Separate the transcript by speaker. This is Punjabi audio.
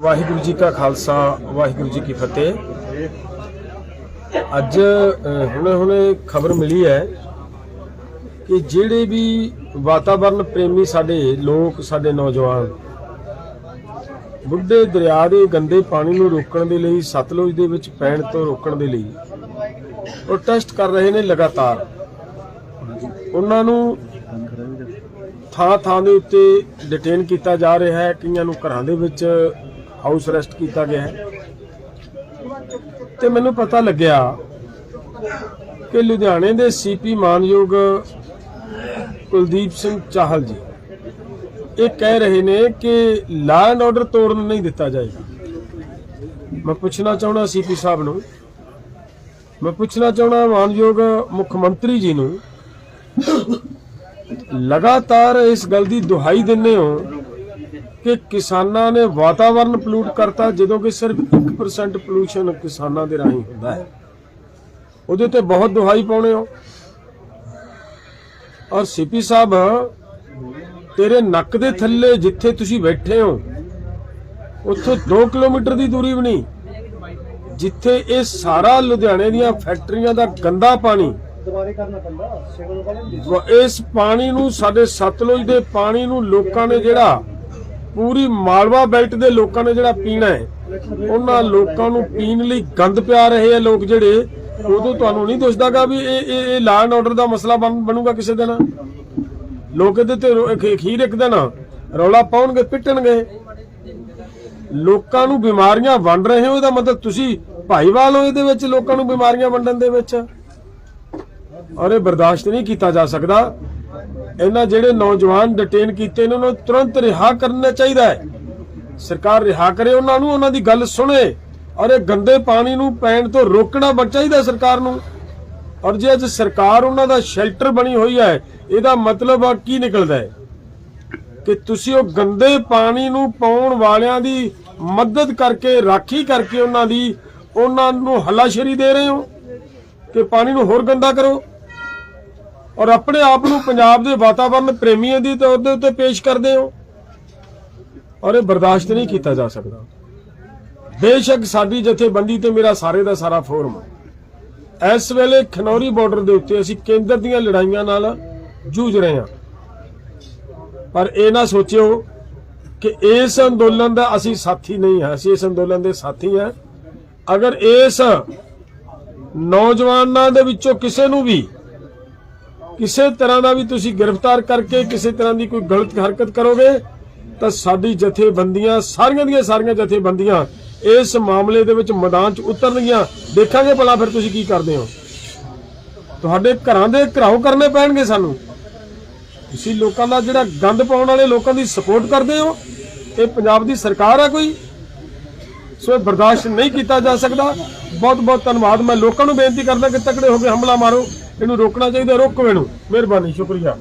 Speaker 1: ਵਾਹਿਗੁਰੂ ਜੀ ਕਾ ਖਾਲਸਾ, ਵਾਹਿਗੁਰੂ ਜੀ ਕੀ ਫਤਿਹ। ਅੱਜ ਹੁਣੇ-ਹੁਣੇ ਖਬਰ ਮਿਲੀ ਹੈ ਕਿ ਜਿਹੜੇ ਵੀ ਵਾਤਾਵਰਣ ਪ੍ਰੇਮੀ ਸਾਡੇ ਲੋਕ, ਸਾਡੇ ਨੌਜਵਾਨ, ਬੁੱਢੇ ਦਰਿਆ ਦੇ ਗੰਦੇ ਪਾਣੀ ਨੂੰ ਰੋਕਣ ਦੇ ਲਈ, ਸਤਲੁਜ ਦੇ ਵਿੱਚ ਪੈਣ ਤੋਂ ਰੋਕਣ ਦੇ ਲਈ ਪ੍ਰੋਟੈਸਟ ਕਰ ਰਹੇ ਨੇ ਲਗਾਤਾਰ। ਉਹਨਾਂ ਨੂੰ ਥਾਂ ਥਾਂ ਦੇ ਉੱਤੇ ਡਿਟੇਨ ਕੀਤਾ ਜਾ ਰਿਹਾ ਹੈ, ਕਈਆਂ ਨੂੰ ਘਰਾਂ ਦੇ ਵਿੱਚ ਹਾਊਸ ਅਰੈਸਟ ਕੀਤਾ ਗਿਆ ਹੈ। ਤੇ ਮੈਨੂੰ ਪਤਾ ਲੱਗਿਆ ਕਿ ਲੁਧਿਆਣੇ ਦੇ ਸੀਪੀ ਮਾਨਯੋਗ ਕੁਲਦੀਪ ਸਿੰਘ ਚਾਹਲ ਜੀ ਇਹ ਕਹਿ ਰਹੇ ਨੇ ਕਿ ਲਾ ਐਂਡ ਆਰਡਰ ਤੋੜਨ ਨਹੀਂ ਦਿੱਤਾ ਜਾਏਗਾ। ਮੈਂ ਪੁੱਛਣਾ ਚਾਹੁੰਦਾ ਸੀਪੀ ਸਾਹਿਬ ਨੂੰ, ਮੈਂ ਪੁੱਛਣਾ ਚਾਹੁੰਦਾ ਮਾਨਯੋਗ ਮੁੱਖ ਮੰਤਰੀ ਜੀ ਨੂੰ, ਲਗਾਤਾਰ ਇਸ ਗੱਲ ਦੀ ਦੁਹਾਈ ਦਿੰਦੇ ਹੋ ਕਿ ਕਿਸਾਨਾਂ ਨੇ ਵਾਤਾਵਰਣ ਪੋਲੂਟ ਕਰਤਾ, ਜਦੋਂ ਕਿ ਸਿਰਫ 1% ਪੋਲੂਸ਼ਨ ਕਿਸਾਨਾਂ ਦੇ ਰਾਹੀਂ ਹੁੰਦਾ ਹੈ। ਉਹਦੇ ਤੇ ਬਹੁਤ ਦੁਹਾਈ ਪਾਉਣੇ ਹੋ। ਔਰ ਸੀਪੀ ਸਾਹਿਬ, ਤੇਰੇ ਨੱਕ ਦੇ ਥੱਲੇ ਜਿੱਥੇ ਤੁਸੀਂ ਬੈਠੇ ਹੋ, ਉੱਥੋਂ 2 ਕਿਲੋਮੀਟਰ ਦੀ ਦੂਰੀ ਵੀ ਨਹੀਂ, ਜਿੱਥੇ ਇਹ ਸਾਰਾ ਲੁਧਿਆਣੇ ਦੀਆਂ ਫੈਕਟਰੀਆਂ ਦਾ ਗੰਦਾ ਪਾਣੀ ਵ- ਇਸ ਪਾਣੀ ਨੂੰ, ਸਾਡੇ ਸਤਲੁਜ ਦੇ ਪਾਣੀ ਨੂੰ ਲੋਕਾਂ ਨੇ ਜਿਹੜਾ ਪੂਰੀ ਮਾਲਵਾ ਬੈਲਟ ਦੇ ਲੋਕਾਂ ਨੇ ਜਿਹੜਾ ਪੀਣਾ ਹੈ, ਉਹਨਾਂ ਲੋਕਾਂ ਨੂੰ ਪੀਣ ਲਈ ਗੰਦ ਪਿਆ ਰਹੇ ਆ ਲੋਕ ਜਿਹੜੇ, ਉਦੋਂ ਤੁਹਾਨੂੰ ਨਹੀਂ ਦੁਸ਼ਦਾਗਾ ਵੀ ਇਹ ਇਹ ਲਾਅ ਐਂਡ ਆਰਡਰ ਦਾ ਮਸਲਾ ਬਣੂਗਾ ਕਿਸੇ ਦਿਨ। ਲੋਕ ਇਹਦੇ ਤੇ ਅਖੀਰ ਇੱਕ ਦਿਨ ਰੌਲਾ ਪਾਉਣਗੇ, ਪਿੱਟਣਗੇ। ਲੋਕਾਂ ਨੂੰ ਬਿਮਾਰੀਆਂ ਵੰਡ ਰਹੇ ਹੋ, ਇਹਦਾ ਮਤਲਬ ਤੁਸੀਂ ਭਾਈਵਾਲ ਹੋ ਇਹਦੇ ਵਿੱਚ, ਲੋਕਾਂ ਨੂੰ ਬਿਮਾਰੀਆਂ ਵੰਡਣ ਦੇ ਵਿੱਚ। ਔਰ ਇਹ ਬਰਦਾਸ਼ਤ ਨਹੀਂ ਕੀਤਾ ਜਾ ਸਕਦਾ। ਇਹਨਾਂ ਜਿਹੜੇ ਨੌਜਵਾਨ ਡਿਟੇਨ ਕੀਤੇ ਇਹਨਾਂ ਨੂੰ ਤੁਰੰਤ ਰਿਹਾ ਕਰਨਾ ਚਾਹੀਦਾ ਹੈ। ਸਰਕਾਰ ਰਿਹਾ ਕਰੇ ਉਹਨਾਂ ਨੂੰ, ਉਹਨਾਂ ਦੀ ਗੱਲ ਸੁਣੇ ਔਰ ਇਹ ਗੰਦੇ ਪਾਣੀ ਨੂੰ ਪੈਣ ਤੋਂ ਰੋਕਣਾ ਚਾਹੀਦਾ ਸਰਕਾਰ ਨੂੰ। ਔਰ ਜੇ ਅੱਜ ਸਰਕਾਰ ਉਹਨਾਂ ਦਾ ਸ਼ੈਲਟਰ ਬਣੀ ਹੋਈ ਹੈ, ਇਹਦਾ ਮਤਲਬ ਆ ਕੀ ਨਿਕਲਦਾ ਹੈ? ਕਿ ਤੁਸੀਂ ਉਹ ਗੰਦੇ ਪਾਣੀ ਨੂੰ ਪਾਉਣ ਵਾਲਿਆਂ ਦੀ ਮਦਦ ਕਰਕੇ, ਰਾਖੀ ਕਰਕੇ ਉਹਨਾਂ ਦੀ, ਉਹਨਾਂ ਨੂੰ ਹੱਲਾਸ਼ੇਰੀ ਦੇ ਰਹੇ ਹੋ? ਕਿ ਪਾਣੀ ਨੂੰ ਹੋਰ ਗੰਦਾ ਕਰੋ? ਔਰ ਆਪਣੇ ਆਪ ਨੂੰ ਪੰਜਾਬ ਦੇ ਵਾਤਾਵਰਣ ਪ੍ਰੇਮੀਆਂ ਦੀ ਤੌਰ ਦੇ ਉੱਤੇ ਪੇਸ਼ ਕਰਦੇ ਹੋ ਔਰ ਇਹ ਬਰਦਾਸ਼ਤ ਨਹੀਂ ਕੀਤਾ ਜਾ ਸਕਦਾ। ਬੇਸ਼ੱਕ ਸਾਡੀ ਜਥੇਬੰਦੀ ਤੇ ਮੇਰਾ ਸਾਰੇ ਦਾ ਸਾਰਾ ਫੋਰਮ ਇਸ ਵੇਲੇ ਖਨੌਰੀ ਬਾਰਡਰ ਦੇ ਉੱਤੇ ਅਸੀਂ ਕੇਂਦਰ ਦੀਆਂ ਲੜਾਈਆਂ ਨਾਲ ਜੂਝ ਰਹੇ ਹਾਂ। ਪਰ ਇਹ ਨਾ ਸੋਚਿਓ ਕਿ ਇਸ ਅੰਦੋਲਨ ਦਾ ਅਸੀਂ ਸਾਥੀ ਨਹੀਂ ਹਾਂ। ਅਸੀਂ ਇਸ ਅੰਦੋਲਨ ਦੇ ਸਾਥੀ ਹਾਂ। ਅਗਰ ਇਸ ਨੌਜਵਾਨਾਂ ਦੇ ਵਿੱਚੋਂ ਕਿਸੇ ਨੂੰ ਵੀ ਕਿਸੇ ਤਰ੍ਹਾਂ ਦਾ ਵੀ ਤੁਸੀਂ ਗ੍ਰਿਫਤਾਰ ਕਰਕੇ ਕਿਸੇ ਤਰ੍ਹਾਂ ਦੀ ਕੋਈ ਗਲਤ ਹਰਕਤ ਕਰੋਗੇ, ਤਾਂ ਸਾਡੀ ਜਥੇਬੰਦੀਆਂ, ਸਾਰੀਆਂ ਦੀਆਂ ਸਾਰੀਆਂ ਜਥੇਬੰਦੀਆਂ ਇਸ ਮਾਮਲੇ ਦੇ ਵਿੱਚ ਮੈਦਾਨ 'ਚ ਉਤਰਨਗੀਆਂ। ਦੇਖਾਂਗੇ ਭਲਾ ਫਿਰ ਤੁਸੀਂ ਕੀ ਕਰਦੇ ਹੋ। ਤੁਹਾਡੇ ਘਰਾਂ ਦੇ ਘਰਾਓ ਕਰਨੇ ਪੈਣਗੇ ਸਾਨੂੰ। ਤੁਸੀਂ ਲੋਕਾਂ ਦਾ ਜਿਹੜਾ ਗੰਦ ਪਾਉਣ ਵਾਲੇ ਲੋਕਾਂ ਦੀ ਸਪੋਰਟ ਕਰਦੇ ਹੋ, ਇਹ ਪੰਜਾਬ ਦੀ ਸਰਕਾਰ ਆ ਕੋਈ? ਸੋ ਇਹ ਬਰਦਾਸ਼ਤ ਨਹੀਂ ਕੀਤਾ ਜਾ ਸਕਦਾ। ਬਹੁਤ ਬਹੁਤ ਧੰਨਵਾਦ। ਮੈਂ ਲੋਕਾਂ ਨੂੰ ਬੇਨਤੀ ਕਰਦਾ ਕਿ ਤਕੜੇ ਹੋ ਕੇ ਹਮਲਾ ਮਾਰੋ। ਇਹਨੂੰ ਰੋਕਣਾ ਚਾਹੀਦਾ ਰੋਕੋ ਇਹਨੂੰ ਮਿਹਰਬਾਨੀ ਸ਼ੁਕਰੀਆ।